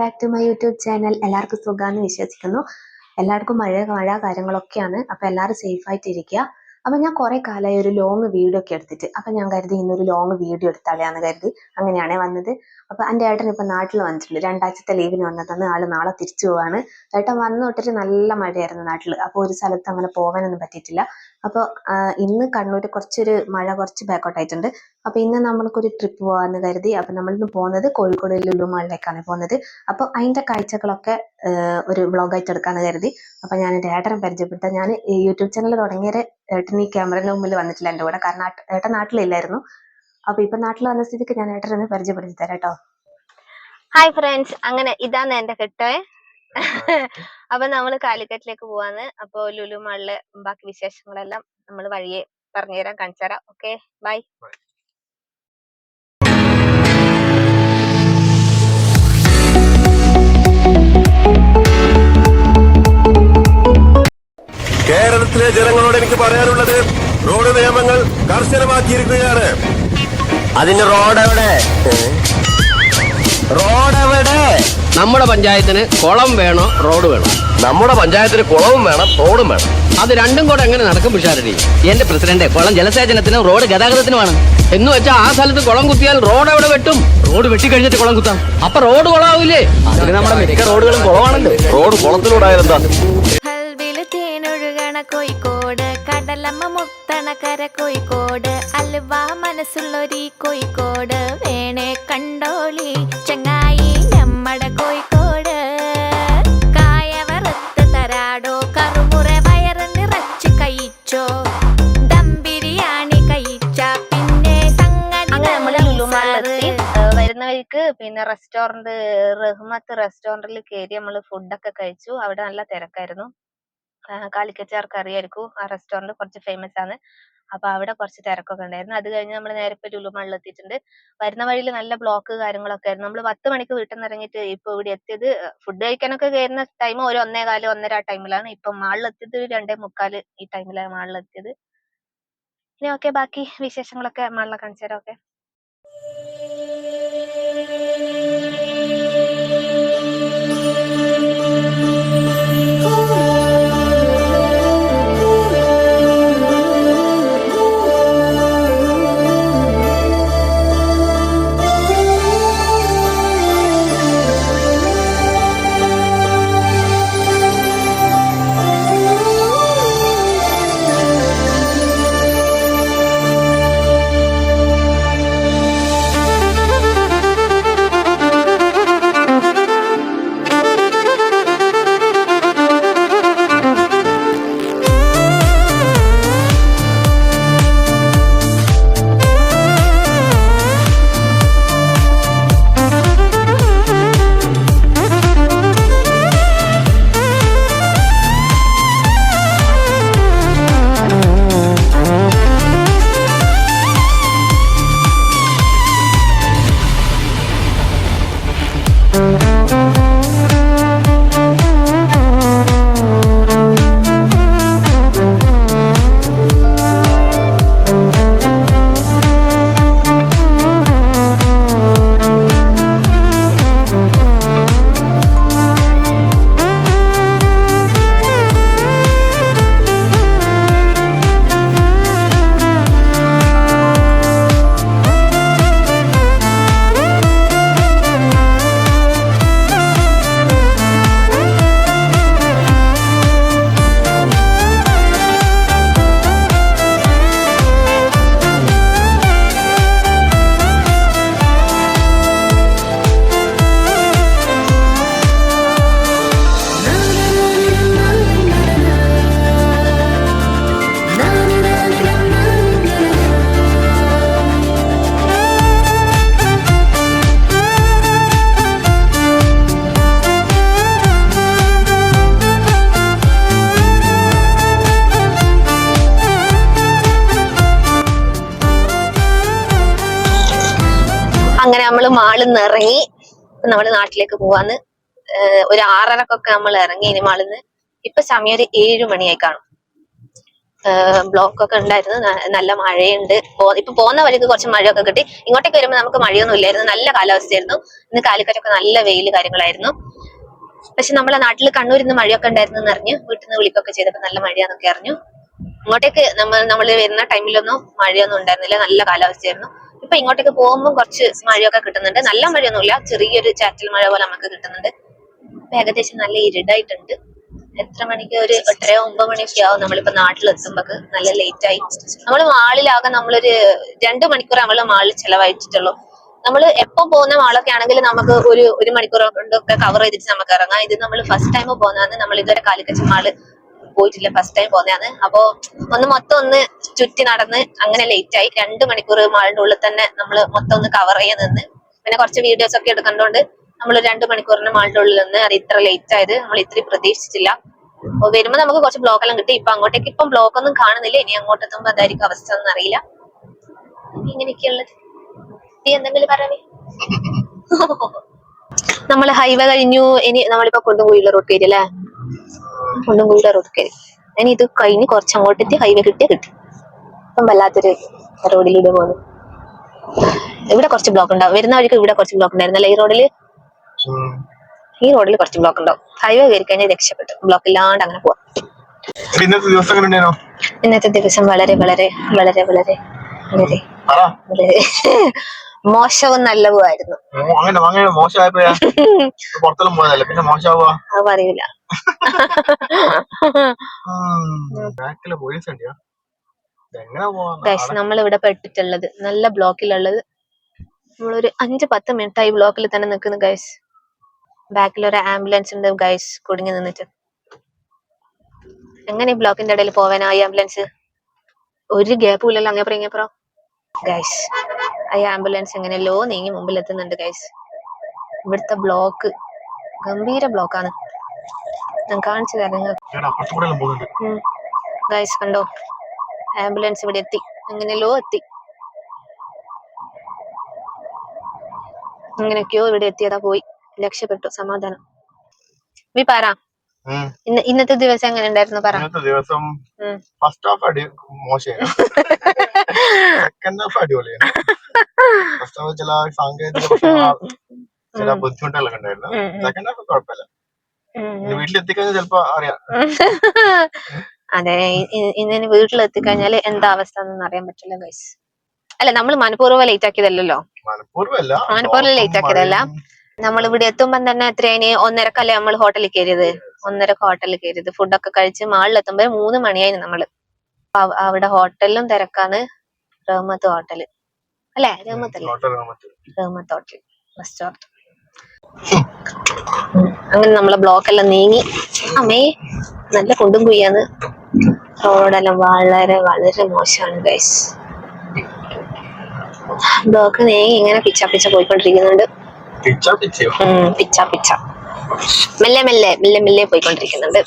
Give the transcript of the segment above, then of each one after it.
Back to my YouTube channel എല്ലാവർക്കും സുഖമാണെന്ന് വിശ്വസിക്കുന്നു. എല്ലാവർക്കും മഴ മഴ കാര്യങ്ങളൊക്കെയാണ്. അപ്പൊ എല്ലാവരും സേഫ് ആയിട്ട് ഇരിക്കുക അപ്പൊ ഞാൻ കുറേ കാലമായി ഒരു ലോങ് വീഡിയോ ഒക്കെ എടുത്തിട്ട്. അപ്പൊ ഞാൻ കരുതി ഇന്നൊരു ലോങ് വീഡിയോ എടുത്താലെയാണെന്ന് കരുതി അങ്ങനെയാണേ വന്നത്. അപ്പൊ എന്റെ ഏട്ടൻ ഇപ്പൊ നാട്ടിൽ വന്നിട്ടുണ്ട്. രണ്ടാഴ്ചത്തെ ലീവിന് വന്നതാണ് ആൾ നാളെ തിരിച്ചു പോവാണ്. ഏട്ടൻ വന്നു തൊട്ടിട്ട് നല്ല മഴയായിരുന്നു നാട്ടിൽ അപ്പൊ ഒരു സ്ഥലത്ത് അങ്ങനെ പോകാനൊന്നും പറ്റിയിട്ടില്ല. അപ്പൊ ഇന്ന് കണ്ണൂർ കുറച്ചൊരു മഴ കുറച്ച് ബാക്കോട്ടായിട്ടുണ്ട് അപ്പൊ ഇന്ന് നമ്മൾക്കൊരു ട്രിപ്പ് പോവാന്ന് കരുതി അപ്പൊ നമ്മളിന്ന് പോകുന്നത് കോഴിക്കോട് ലുലു മാളിലേക്കാണ് പോകുന്നത്. അപ്പൊ അതിന്റെ കാഴ്ചകളൊക്കെ ഒരു വ്ളോഗായിട്ട് എടുക്കാന്ന് കരുതി. അപ്പൊ ഞാൻ എന്റെ ഏട്ടനെ പരിചയപ്പെട്ട ഞാൻ യൂട്യൂബ് ചാനൽ തുടങ്ങിയത് ഏട്ടൻ ഈ ക്യാമറയുടെ മുമ്പിൽ വന്നിട്ടില്ല എന്റെ കൂടെ. കാരണം ഏട്ടൻ നാട്ടിലില്ലായിരുന്നു. അപ്പൊ ഇപ്പൊ നാട്ടിൽ വന്ന സ്ഥിതിക്ക് ഞാൻ ഏട്ടനെ പരിചയപ്പെടുത്തി തരാം കേട്ടോ. ഹായ് ഫ്രണ്ട്സ് അങ്ങനെ ഇതാണ് എന്റെ കെട്ടേ. അപ്പൊ നമ്മൾ കാലിക്കറ്റിലേക്ക് പോവാന്ന് അപ്പൊ ലുലു മാളിലെ ബാക്കി വിശേഷങ്ങളെല്ലാം നമ്മൾ വഴിയെ പറഞ്ഞുതരാം കാണിച്ചു തരാം. ഓക്കെ ബൈ കേരളത്തിലെ ജനങ്ങളോട് എനിക്ക് പറയാനുള്ളത് റോഡ് നിയമങ്ങൾ കർശനമാക്കിയിരിക്കുകയാണ്. അതിന് റോഡ് എവിടെ? റോഡ് എവിടെ? നമ്മുടെ പഞ്ചായത്തിന് കുളം വേണോ റോഡ് വേണോ? നമ്മുടെ പഞ്ചായത്തിന് കുളവും വേണം റോഡും വേണം. അത് രണ്ടും കൂടെ എങ്ങനെ നടക്കും പിഷാരടി? എന്റെ പ്രസിഡന്റ് കുളം ജലസേചനത്തിനും റോഡ് ഗതാഗതത്തിനുമാണ്. എന്ന് വെച്ചാൽ ആ സ്ഥലത്ത് കുളം കുത്തിയാൽ റോഡ് എവിടെ വെട്ടും? റോഡ് വെട്ടി കഴിഞ്ഞിട്ട് കുളം കുത്താം. അപ്പൊ റോഡ് കുളമാവില്ലേ? അതിന് നമ്മുടെ മിക്ക റോഡുകളും കുളമാണല്ലോ. റോഡ് കുളത്തിലൂടെ ഹൽവിൽ തേനൊഴുകണ കോഴിക്കോട് കടലമ്മ മുത്തണ കര കോഴിക്കോട് അലുവ മനസ്സുള്ളൊരി കോഴിക്കോട് വേണേ കണ്ടോളി ചങ്ങായി നമ്മടെ കോഴിക്കോട്. കായവറുത്ത് തരാടോ കറുമുറ വയറ് നിറച്ച് കഴിച്ചോ ദം ബിരിയാണി കഴിച്ച പിന്നെ സംഗതി. ഏഹ് പിന്നെ റെസ്റ്റോറന്റ് റഹ്മത്ത് റെസ്റ്റോറന്റിൽ കയറി നമ്മൾ ഫുഡൊക്കെ കഴിച്ചു. അവിടെ നല്ല തിരക്കായിരുന്നു. ആഹ് കാലിക്കറ്റുകാർക്ക് അറിയായിരിക്കും. ആ റെസ്റ്റോറന്റ് കുറച്ച് ഫേമസ് ആണ്. അപ്പൊ അവിടെ കുറച്ച് തിരക്കൊക്കെ ഉണ്ടായിരുന്നു. അത് കഴിഞ്ഞ് നമ്മൾ നേരെ ഇപ്പൊ ലുലു മാളിൽ എത്തിയിട്ടുണ്ട്. വരുന്ന വഴിയിൽ നല്ല ബ്ലോക്ക് കാര്യങ്ങളൊക്കെ ആയിരുന്നു. നമ്മൾ പത്ത് മണിക്ക് വീട്ടിൽ നിന്ന് ഇറങ്ങിയിട്ട് ഇപ്പൊ ഇവിടെ എത്തിയത് ഫുഡ് കഴിക്കാനൊക്കെ കയറുന്ന ടൈം ഒരു ഒന്നേ കാൽ ഒന്നര ആ ടൈമിലാണ് ഇപ്പൊ മാളിൽ എത്തിയത് ഒരു രണ്ടേ മുക്കാൽ ഈ ടൈമിലാണ് മാളിൽ എത്തിയത്. ഇനി ഓക്കെ ബാക്കി വിശേഷങ്ങളൊക്കെ മാളിലെ കാണിച്ചു തരാം ഓക്കെ മാളിൽ നിന്ന് ഇറങ്ങി നമ്മുടെ നാട്ടിലേക്ക് പോവാന്ന് ഒരു ആറരക്കൊക്കെ നമ്മൾ ഇറങ്ങി ഇനി മാളിൽ നിന്ന് ഇപ്പൊ സമയം ഒരു ഏഴു മണിയായി കാണും. ബ്ലോക്ക് ഒക്കെ ഉണ്ടായിരുന്നു. നല്ല മഴയുണ്ട്. ഇപ്പൊ പോകുന്ന വഴിക്ക് കുറച്ച് മഴയൊക്കെ കിട്ടി. ഇങ്ങോട്ടേക്ക് വരുമ്പോൾ നമുക്ക് മഴയൊന്നും ഇല്ലായിരുന്നു. നല്ല കാലാവസ്ഥയായിരുന്നു. ഇന്ന് കാലിക്കറ്റൊക്കെ നല്ല വെയിൽ കാര്യങ്ങളായിരുന്നു. പക്ഷെ നമ്മളെ നാട്ടിൽ കണ്ണൂരിൽ നിന്ന് മഴയൊക്കെ ഉണ്ടായിരുന്നു എന്ന് അറിഞ്ഞു വീട്ടിൽ നിന്ന് വിളിക്കൊക്കെ ചെയ്തപ്പോൾ നല്ല മഴയാന്നൊക്കെ അറിഞ്ഞു. ഇങ്ങോട്ടേക്ക് നമ്മൾ നമ്മൾ വരുന്ന ടൈമിലൊന്നും മഴയൊന്നും ഉണ്ടായിരുന്നില്ല. നല്ല കാലാവസ്ഥയായിരുന്നു. ഇപ്പൊ ഇങ്ങോട്ടേക്ക് പോകുമ്പോൾ കുറച്ച് മഴയൊക്കെ കിട്ടുന്നുണ്ട്. നല്ല മഴയൊന്നുമില്ല. ചെറിയൊരു ചാറ്റൽ മഴ പോലെ നമുക്ക് കിട്ടുന്നുണ്ട്. ഏകദേശം നല്ല ഇരുടായിട്ടുണ്ട്. എത്ര മണിക്ക്? ഒരു എട്ടര ഒമ്പത് മണിയൊക്കെ ആവും നമ്മളിപ്പോ നാട്ടിലെത്തുമ്പോ നല്ല ലേറ്റ് ആയി. നമ്മൾ മാളിലാകെ നമ്മളൊരു രണ്ട് മണിക്കൂർ നമ്മൾ മാളിൽ ചെലവഴിച്ചിട്ടുള്ളൂ. നമ്മൾ എപ്പോ പോകുന്ന മാളൊക്കെ ആണെങ്കിൽ നമുക്ക് ഒരു ഒരു മണിക്കൂർ കൊണ്ടൊക്കെ കവർ ചെയ്തിട്ട് നമുക്ക് ഇറങ്ങാം. ഇത് നമ്മൾ ഫസ്റ്റ് ടൈം പോകുന്നതാണ്. നമ്മൾ ഇതുവരെ കാലിക്കറ്റ് മാൾ പോയിട്ടില്ല. ഫസ്റ്റ് ടൈം പോകുന്നതാണ് അപ്പോ ഒന്ന് മൊത്തം ഒന്ന് ചുറ്റി നടന്ന് അങ്ങനെ ലേറ്റ് ആയി. രണ്ട് മണിക്കൂർ മാളിന്റെ ഉള്ളിൽ തന്നെ നമ്മൾ മൊത്തം ഒന്ന് കവർ ചെയ്യാൻ നിന്ന്. പിന്നെ കുറച്ച് വീഡിയോസ് ഒക്കെ എടുക്കണ്ടോണ്ട് നമ്മൾ രണ്ട് മണിക്കൂറിന് മാളിന്റെ ഉള്ളിൽ നിന്ന് അത് ഇത്ര ലേറ്റ് ആയത് നമ്മൾ ഇത്രയും പ്രതീക്ഷിച്ചില്ല. അപ്പൊ വരുമ്പോ നമുക്ക് കുറച്ച് ബ്ലോക്ക് എല്ലാം കിട്ടി. ഇപ്പൊ അങ്ങോട്ടേക്ക് ഇപ്പം ബ്ലോക്ക് ഒന്നും കാണുന്നില്ല. ഇനി അങ്ങോട്ട് എത്തുമ്പോ എന്തായിരിക്കും അവസ്ഥ ഒന്നും അറിയില്ല. ഇങ്ങനെയൊക്കെയുള്ളത്. നീ എന്തെങ്കിലും നമ്മൾ ഹൈവേ കഴിഞ്ഞു. ഇനി നമ്മളിപ്പോ കൊണ്ടുപോയില്ല റോഡ് കയറി അല്ലേ കൊണ്ടുപോയില്ല റോഡ് ഞാൻ ഇത് കഴിഞ്ഞ് കുറച്ച് അങ്ങോട്ടെത്തി ഹൈവേ കിട്ടിയ കിട്ടി. അപ്പം വല്ലാത്തൊരു റോഡിലൂടെ പോകുന്നു ഇവിടെ കുറച്ച് ബ്ലോക്ക് ഉണ്ടാവും. വരുന്ന വഴിക്ക് ഇവിടെ കുറച്ച് ബ്ലോക്ക് ഉണ്ടായിരുന്നല്ലേ ഈ റോഡിൽ? ഈ റോഡിൽ കുറച്ച് ബ്ലോക്ക് ഉണ്ടാവും. ഹൈവേ കയറി കഴിഞ്ഞാൽ രക്ഷപ്പെട്ടു. ബ്ലോക്ക് ഇല്ലാണ്ട് അങ്ങനെ പോവാം. ഇന്നത്തെ ദിവസം ഇന്നത്തെ ദിവസം വളരെ വളരെ വളരെ വളരെ വളരെ വളരെ. മോശവും നല്ലതുമായിരുന്നു ആയിരുന്നു അങ്ങനെ അങ്ങനെ മോശമായപ്പോയാ പുറത്തെല്ലാം പോയതല്ലേ പിന്നെ മോശമാവുക അത് പറയൂല. ബാക്കിലെ പോലീസ് എങ്ങനെ ഗൈസ് നമ്മൾ ഇവിടെ പെട്ടിട്ടുള്ളത്. നല്ല ബ്ലോക്കിലുള്ളത്. നമ്മളൊരു അഞ്ച് പത്ത് മിനിറ്റ് ആയി ബ്ലോക്കിൽ തന്നെ നിൽക്കുന്നു ഗൈസ് ബാക്കിൽ ഒരു ആംബുലൻസ് ഉണ്ട് ഗൈസ് കുടുങ്ങി നിന്നിട്ട്. എങ്ങനെ ഈ ബ്ലോക്കിന്റെ ഇടയിൽ പോവാനാ ഈ ആംബുലൻസ്? ഒരു ഗ്യാപ്പും ഇല്ലല്ലോ അങ്ങേപ്പുറം ഇങ്ങേപ്പുറം ഗൈസ് ആ ആംബുലൻസ് എങ്ങനെ ലോ നീങ്ങി മുമ്പിൽ എത്തുന്നുണ്ട് ഗൈസ് ഇവിടുത്തെ ബ്ലോക്ക് ഗംഭീര ബ്ലോക്കാണ് ഞാൻ കാണിച്ചു തരാം നിങ്ങൾ ഗൈസ് കണ്ടോ? ആംബുലൻസ് ഇവിടെ എത്തി. എങ്ങനെയല്ലോ എത്തി. ഇങ്ങനെയൊക്കെയോ ഇവിടെ എത്തിയതാ പോയി. രക്ഷപ്പെട്ടു. സമാധാനം. വി പറ. ഇന്ന് ഇന്നത്തെ ദിവസം എങ്ങനെ ഉണ്ടായിരുന്നു പറ. ഇന്നത്തെ ദിവസം ഫസ്റ്റ് ഹാഫ് അടി മോശം സെക്കൻഡ് ഹാഫ് അടിപൊളിയാണ് ചില സാങ്കേതിക ചില ബുദ്ധിമുട്ടുകളൊക്കെ ഉണ്ടായിരുന്നു. സെക്കൻഡ് ഹാഫ് കുഴപ്പമില്ല. വീട്ടിലെത്തിക്കഴിഞ്ഞാൽ ചിലപ്പോ അറിയാം. അതെ ഇന്ന് വീട്ടിലെത്തിക്കഴിഞ്ഞാൽ എന്താ അവസ്ഥ എന്നൊന്നും അറിയാൻ പറ്റില്ല ഗൈസ് അല്ല നമ്മൾ മനഃപൂർവം ലേറ്റ് ആക്കിയതല്ലോ മനഃപൂർവം ലേറ്റ് ആക്കിയതല്ല. നമ്മൾ ഇവിടെ എത്തുമ്പോൾ തന്നെ എത്രയാണ് ഒന്നരക്കല്ലേ നമ്മൾ ഹോട്ടലിൽ കയറിയത്? ഒന്നരക്ക് ഹോട്ടലിൽ കയറിയത്. ഫുഡൊക്കെ കഴിച്ച് മാളിൽ എത്തുമ്പോൾ മൂന്ന് മണിയായിരുന്നു നമ്മൾ അവിടെ ഹോട്ടലിലും തിരക്കാണ്. റഹ്മത്ത് ഹോട്ടൽ അല്ലെ? റെസ്റ്റോറന്റ് അങ്ങനെ നമ്മളെ ബ്ലോക്ക് എല്ലാം നീങ്ങി. അമ്മേ നല്ല കുണ്ടും കുയ്യാന്ന് റോഡെല്ലാം വളരെ വളരെ മോശമാണ് ഗൈസ് ബ്ലോക്ക് നീങ്ങി ഇങ്ങനെ പിച്ച പിച്ച പോയിക്കൊണ്ടിരിക്കുന്നുണ്ട്. പിച്ച പിച്ച മെല്ലെ മെല്ലെ മെല്ലെ മെല്ലെ പോയിക്കൊണ്ടിരിക്കുന്നുണ്ട്.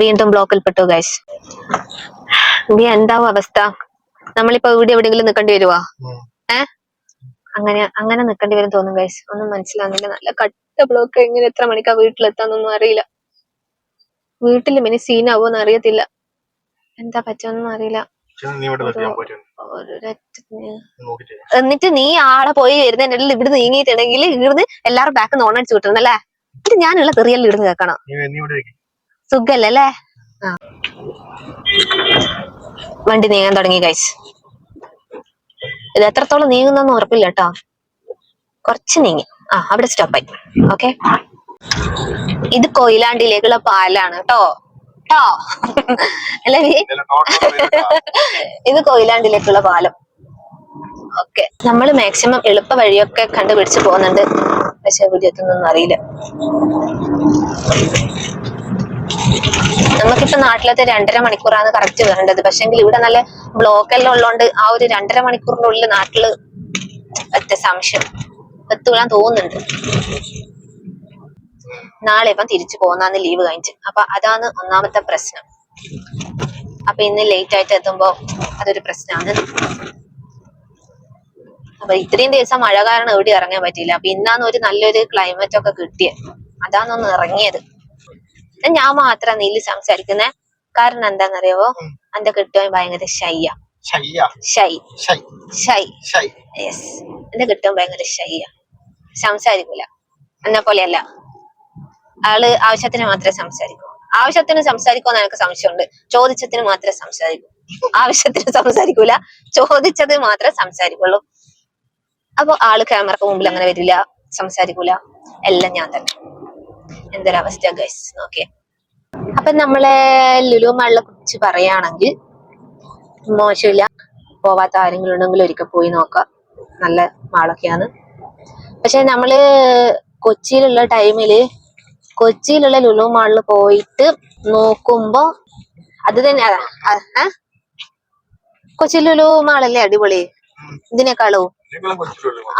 വീണ്ടും ബ്ലോക്കിൽ പെട്ടു ഗൈസ് നീ എന്താവും അവസ്ഥ? നമ്മളിപ്പോ ഇവിടെ എവിടെയെങ്കിലും നിക്കേണ്ടി വരുവാ. ഏ? അങ്ങനെ അങ്ങനെ നിക്കേണ്ടി വരും തോന്നും ഗൈസ് ഒന്നും മനസ്സിലാകുന്നില്ല നല്ല കട്ട ബ്ലോക്ക് എങ്ങനെ എത്ര മണിക്കാ വീട്ടിലെത്താന്നൊന്നും അറിയില്ല. വീട്ടിൽ മിനി സീനാവോന്ന് അറിയത്തില്ല. എന്താ പറ്റുമെന്നും അറിയില്ല. എന്നിട്ട് നീ ആളെ പോയി വരുന്നതിന്റെ ഇടയിൽ ഇവിടെ നീങ്ങിയിട്ടുണ്ടെങ്കിൽ ഇവിടുന്ന് എല്ലാവരും ബാക്ക് നോണടിച്ചു കിട്ടുന്നല്ലേ ഇത് ഞാനുള്ള തെറിയല്ല ഇവിടുന്ന് കേൾക്കണം. ഇരിക്ക്. സുഖല്ലേ വണ്ടി നീങ്ങാൻ തുടങ്ങി ഗൈസ് ഇത് എത്രത്തോളം നീങ്ങുന്നു ഉറപ്പില്ല കേട്ടോ. കുറച്ച് നീങ്ങി. ആ അവിടെ സ്റ്റോപ്പായി ഓക്കെ ഇത് കൊയിലാണ്ടിയിലേക്കുള്ള പാലാണ് കേട്ടോ. കേട്ടോ അല്ലേ ഇത് കൊയിലാണ്ടിലേക്കുള്ള പാലം. ഓക്കെ നമ്മൾ മാക്സിമം എളുപ്പ വഴിയൊക്കെ കണ്ടുപിടിച്ച് പോകുന്നുണ്ട്. പക്ഷെ എവിടെ അറിയില്ല. നമുക്കിപ്പോ നാട്ടിലത്തെ രണ്ടര മണിക്കൂറാണ് കറക്റ്റ് വരേണ്ടത്. പക്ഷെങ്കിൽ ഇവിടെ നല്ല ബ്ലോക്ക് എല്ലാം ഉള്ളതുകൊണ്ട് ആ ഒരു രണ്ടര മണിക്കൂറിന്റെ ഉള്ളിൽ നാട്ടിൽ ഒറ്റ സംശയം എത്തൂലാൻ തോന്നുന്നുണ്ട്. നാളെ ഇപ്പം തിരിച്ചു പോകുന്നാന്ന് ലീവ് കഴിഞ്ഞ് അപ്പൊ അതാണ് ഒന്നാമത്തെ പ്രശ്നം. അപ്പൊ ഇന്ന് ലേറ്റ് ആയിട്ട് എത്തുമ്പോ അതൊരു പ്രശ്നമാണ് അപ്പൊ ഇത്രയും ദിവസം മഴ കാരണം എവിടെ ഇറങ്ങാൻ പറ്റിയില്ല. അപ്പൊ ഇന്നാണ് ഒരു നല്ലൊരു ക്ലൈമറ്റ് ഒക്കെ കിട്ടിയത് അതാണ് ഒന്ന് ഇറങ്ങിയത്. ഞാൻ മാത്രം നീൽ സംസാരിക്കുന്നേ. കാരണം എന്താന്നറിയാവോ? ഉം. എന്റെ കിട്ടുവാൻ ഭയങ്കര ശയ്യ ഷയ്യ ഷൈ ഷൈ യെസ് എന്റെ കിട്ടുവാൻ ഭയങ്കര ഷയ്യ സംസാരിക്കൂല. എന്നെ പോലെയല്ല. ആൾ ആവശ്യത്തിന് മാത്രമേ സംസാരിക്കൂ. ആവശ്യത്തിന് സംസാരിക്കുമെന്ന് എനിക്ക് സംശയമുണ്ട്. ചോദിച്ചതിന് മാത്രമേ സംസാരിക്കൂ. ആവശ്യത്തിന് സംസാരിക്കൂല. ചോദിച്ചത് മാത്രമേ സംസാരിക്കുള്ളൂ. അപ്പൊ ആൾ ക്യാമറക്ക് മുമ്പിൽ അങ്ങനെ വരില്ല. സംസാരിക്കൂല. എല്ലാം ഞാൻ തന്നെ. എന്തൊരവസ്ഥ ഗൈസ് ഓക്കെ അപ്പൊ നമ്മളെ ലുലു മാളിനെ കുറിച്ച് പറയുകയാണെങ്കിൽ മോശമില്ല. പോവാത്ത ആരെങ്കിലും ഉണ്ടെങ്കിൽ ഒരിക്കൽ പോയി നോക്കാം. നല്ല മാളൊക്കെയാണ് പക്ഷെ നമ്മൾ കൊച്ചിയിലുള്ള ടൈമിൽ കൊച്ചിയിലുള്ള ലുലു മാളിൽ പോയിട്ട് നോക്കുമ്പോ അത് തന്നെ കൊച്ചി ലുലു മാളല്ലേ അടിപൊളി. ഇതിനേക്കാളും?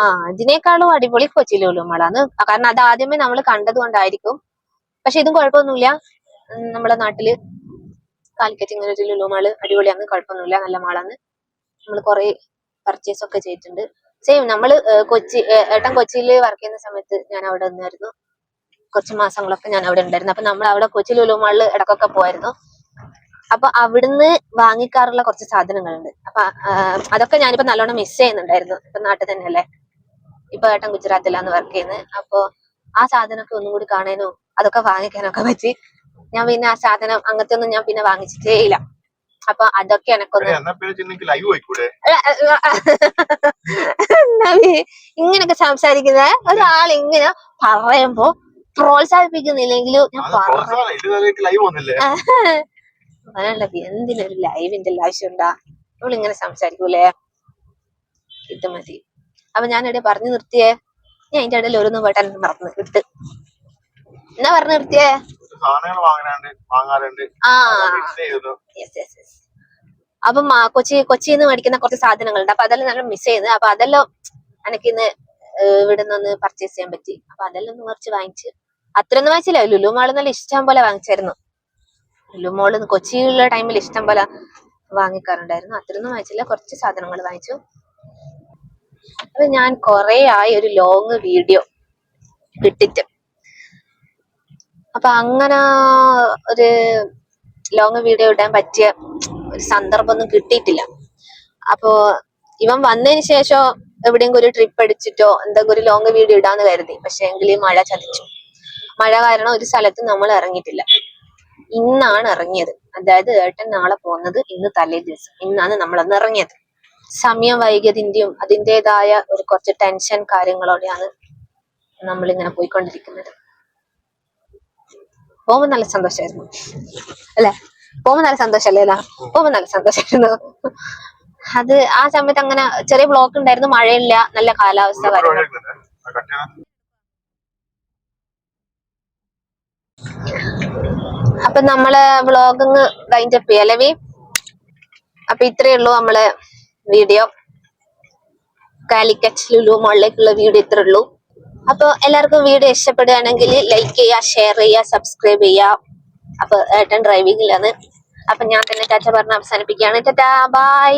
ആ ഇതിനേക്കാളും അടിപൊളി കൊച്ചി ലുലു മാളാണ് കാരണം അത് ആദ്യമേ നമ്മൾ കണ്ടത് കൊണ്ടായിരിക്കും. പക്ഷെ ഇതും കുഴപ്പമൊന്നുമില്ല. നമ്മളെ നാട്ടിൽ കാലിക്കറ്റ് ഇങ്ങനെ ഒരു ലുലു മാൾ അടിപൊളിയാണ് കുഴപ്പമൊന്നുമില്ല. നല്ല മാളാണ് നമ്മൾ കുറെ പർച്ചേസ് ഒക്കെ ചെയ്തിട്ടുണ്ട്. സെയിം നമ്മൾ കൊച്ചി ഏട്ടൻ കൊച്ചിയിൽ വർക്ക് ചെയ്യുന്ന സമയത്ത് ഞാൻ അവിടെ നിന്നായിരുന്നു. കുറച്ച് മാസങ്ങളൊക്കെ ഞാൻ അവിടെ ഉണ്ടായിരുന്നു. അപ്പൊ നമ്മൾ അവിടെ കൊച്ചി ലുലു മാളിൽ ഇടക്കൊക്കെ പോയിരുന്നു അപ്പൊ അവിടുന്ന് വാങ്ങിക്കാറുള്ള കുറച്ച് സാധനങ്ങളുണ്ട്. അപ്പൊ അതൊക്കെ ഞാനിപ്പോ നല്ലോണം മിസ് ചെയ്യുന്നുണ്ടായിരുന്നു. ഇപ്പൊ നാട്ടിൽ തന്നെയല്ലേ? ഇപ്പൊ ഏട്ടൻ ഗുജറാത്തിലാന്ന് വർക്ക് ചെയ്യുന്നത് അപ്പൊ ആ സാധനമൊക്കെ ഒന്നും കൂടി കാണാനോ അതൊക്കെ വാങ്ങിക്കാനൊക്കെ പറ്റി. ഞാൻ പിന്നെ ആ സാധനം അങ്ങനത്തെ ഒന്നും ഞാൻ പിന്നെ വാങ്ങിച്ചിട്ടേ ഇല്ല. അപ്പൊ അതൊക്കെ എനക്കൊന്ന് ഇങ്ങനൊക്കെ സംസാരിക്കുന്ന? ഒരാൾ ഇങ്ങനെ പറയുമ്പോ പ്രോത്സാഹിപ്പിക്കുന്നില്ലെങ്കിലും ഞാൻ അത് അതല്ല എന്തിനൊരു ലൈവിന്റെ ആവശ്യമുണ്ടാ ഇവളിങ്ങനെ സംസാരിക്കൂലേ? ഇത് മതി. അപ്പൊ ഞാനിവിടെ പറഞ്ഞു നിർത്തിയേ. ഞാൻ അതിന്റെ ഇടയിൽ ഓരോന്നും പേട്ടാൻ മറന്നു വിട്ട് എന്നാ പറഞ്ഞു നിർത്തിയേ? ആ. ചെയ്തു. യെസ് യെസ് യെസ് അപ്പം കൊച്ചി കൊച്ചിയിൽ നിന്ന് മേടിക്കുന്ന കുറച്ച് സാധനങ്ങളുണ്ട്. അപ്പൊ അതെല്ലാം നല്ല മിസ് ചെയ്യുന്നത് അപ്പൊ അതെല്ലാം എനിക്കിന്ന് ഇവിടെ നിന്ന് പർച്ചേസ് ചെയ്യാൻ പറ്റി. അപ്പൊ അതെല്ലാം ഒന്ന് കുറച്ച് വാങ്ങിച്ച്. അത്രയൊന്നും വാങ്ങിച്ചില്ല. ലുലു മാൾ നല്ല ഇഷ്ടം പോലെ വാങ്ങിച്ചായിരുന്നു. ലുലു മോൾ കൊച്ചിയിലുള്ള ടൈമിൽ ഇഷ്ടം പോലെ വാങ്ങിക്കാറുണ്ടായിരുന്നു. അത്രയൊന്നും വാങ്ങിച്ചില്ല. കുറച്ച് സാധനങ്ങൾ വാങ്ങിച്ചു. അപ്പൊ ഞാൻ കുറെ ആയി ഒരു ലോങ് വീഡിയോ ഇട്ടിട്ട്. അപ്പൊ അങ്ങനെ ഒരു ലോങ് വീഡിയോ ഇടാൻ പറ്റിയ ഒരു സന്ദർഭമൊന്നും കിട്ടിയിട്ടില്ല. അപ്പോ ഇവൻ വന്നതിന് ശേഷം എവിടെയെങ്കിലും ഒരു ട്രിപ്പ് അടിച്ചിട്ടോ എന്തെങ്കിലും ഒരു ലോങ് വീഡിയോ ഇടാന്ന് കരുതി. പക്ഷെ എങ്കിൽ മഴ ചതിച്ചു. മഴ കാരണം ഒരു സ്ഥലത്ത് നമ്മൾ ഇറങ്ങിയിട്ടില്ല. ഇന്നാണ് ഇറങ്ങിയത്. അതായത് ഏട്ടൻ നാളെ പോകുന്നത് ഇന്ന് തലേ ദിവസം. ഇന്നാണ് നമ്മൾ അന്ന് ഇറങ്ങിയത്. സമയം വൈകിയതിന്റെയും അതിന്റെതായ ഒരു കുറച്ച് ടെൻഷൻ കാര്യങ്ങളോടെയാണ് നമ്മൾ ഇങ്ങനെ പോയിക്കൊണ്ടിരിക്കുന്നത്. പോകുമ്പോൾ നല്ല സന്തോഷമായിരുന്നു അല്ലെ? പോകുമ്പോൾ നല്ല സന്തോഷമല്ലേ അല്ല പോകുമ്പോൾ നല്ല സന്തോഷമായിരുന്നു അത് ആ സമയത്ത് അങ്ങനെ ചെറിയ ബ്ലോക്ക് ഉണ്ടായിരുന്നു. മഴയില്ല. നല്ല കാലാവസ്ഥ കാര്യങ്ങൾ അപ്പൊ നമ്മൾ വ്ളോഗിങ് കഴിഞ്ഞപ്പി ചെയ്യാം അല്ലേ അപ്പൊ ഇത്രയേ ഉള്ളൂ നമ്മൾ വീഡിയോ കാലിക്കറ്റ് ലുലു മോളിലേക്കുള്ള വീഡിയോ ഇത്രേ ഉള്ളൂ. അപ്പൊ എല്ലാവർക്കും വീഡിയോ ഇഷ്ടപ്പെടുകയാണെങ്കിൽ ലൈക്ക് ചെയ്യുക ഷെയർ ചെയ്യുക സബ്സ്ക്രൈബ് ചെയ്യുക. അപ്പൊ ഏട്ടൻ ഡ്രൈവിംഗിലാണ് അപ്പൊ ഞാൻ തന്നെ ടാറ്റ പറഞ്ഞ് അവസാനിപ്പിക്കുകയാണ്. Tata bye